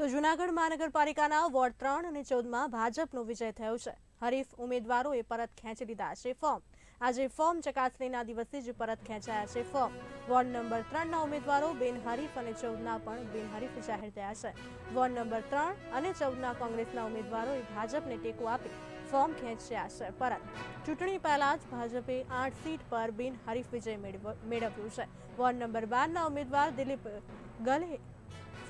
તો જૂનાગઢ મહાનગરપાલિકાના વોર્ડ ત્રણ અને ચૌદમાં ભાજપનો વિજય થયો છે. હરીફ ઉમેદવારોએ પરત ખેંચી લીધા છે ફોર્મ. આજે ફોર્મ ચકાસણીના દિવસે જ પરત ખેંચાયા છે ફોર્મ. વોર્ડ નંબર ત્રણના ઉમેદવારો બિનહરીફ અને ચૌદના પણ બિનહરીફ જાહેર થયા છે. વોર્ડ નંબર ત્રણ અને ચૌદના કોંગ્રેસના ઉમેદવારોએ ભાજપને ટેકો આપી ફોર્મ ખેંચ્યા છે પરત. ચૂંટણી પહેલા જ ભાજપે આઠ સીટ પર બિનહરીફ વિજય મેળવ- મેળવ્યું છે. વોર્ડ નંબર બારના ઉમેદવાર દિલીપ ગલે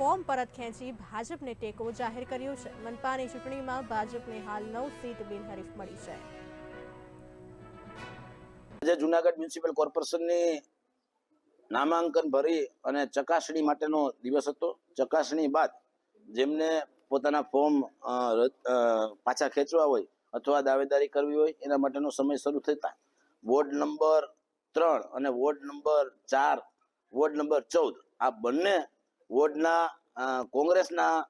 ફોર્મ પરત ખેંચી ભાજપને ટેકો જાહેર કર્યો છે. મનપાની ચૂંટણીમાં ભાજપને હાલ નવ સીટ બિનહરીફ મળી છે. આજે જુનાગઢ મ્યુનિસિપલ કોર્પોરેશનની નામાંકન ભરી અને ચકાસણી માટેનો દિવસ હતો. ચકાસણી બાદ જેમને પોતાના ફોર્મ પાછા ખેંચવા હોય અથવા દાવેદારી કરવી હોય, એના માટેનો સમય શરૂ થતા વોર્ડ નંબર ત્રણ અને વોર્ડ નંબર ચાર, વોર્ડ નંબર ચૌદ, આ બંને વોર્ડના કોંગ્રેસના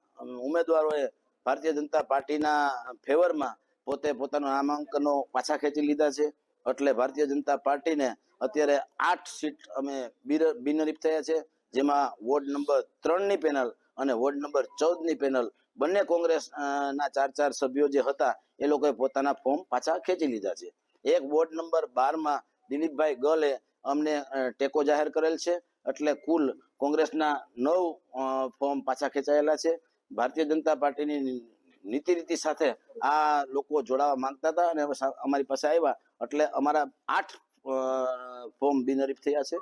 ઉમેદવારોએ ભારતીય જનતા પાર્ટીના ફેવરમાં પોતે પોતાના નામાંકનો પાછા ખેંચી લીધા છે. એટલે ભારતીય જનતા પાર્ટીને અત્યારે આઠ સીટ અમે બિનહરીફ થયા છે. જેમાં વોર્ડ નંબર ત્રણની પેનલ અને વોર્ડ નંબર ચૌદની પેનલ બંને કોંગ્રેસના ચાર ચાર સભ્યો જે હતા એ લોકોએ પોતાના ફોર્મ પાછા ખેંચી લીધા છે. એક વોર્ડ નંબર બારમાં દિલીપભાઈ ગલે અમને ટેકો જાહેર કરેલ છે. એટલે કુલ કોંગ્રેસના નવ ફોર્મ પાછા ખેંચાયેલા છે. ભારતીય જનતા પાર્ટીની નીતિ રીતિ સાથે આ લોકો જોડાવા માંગતા હતા અને અમારી પાસે આવ્યા. એટલે અમારા આઠ ફોર્મ બિનહરીફ થયા છે.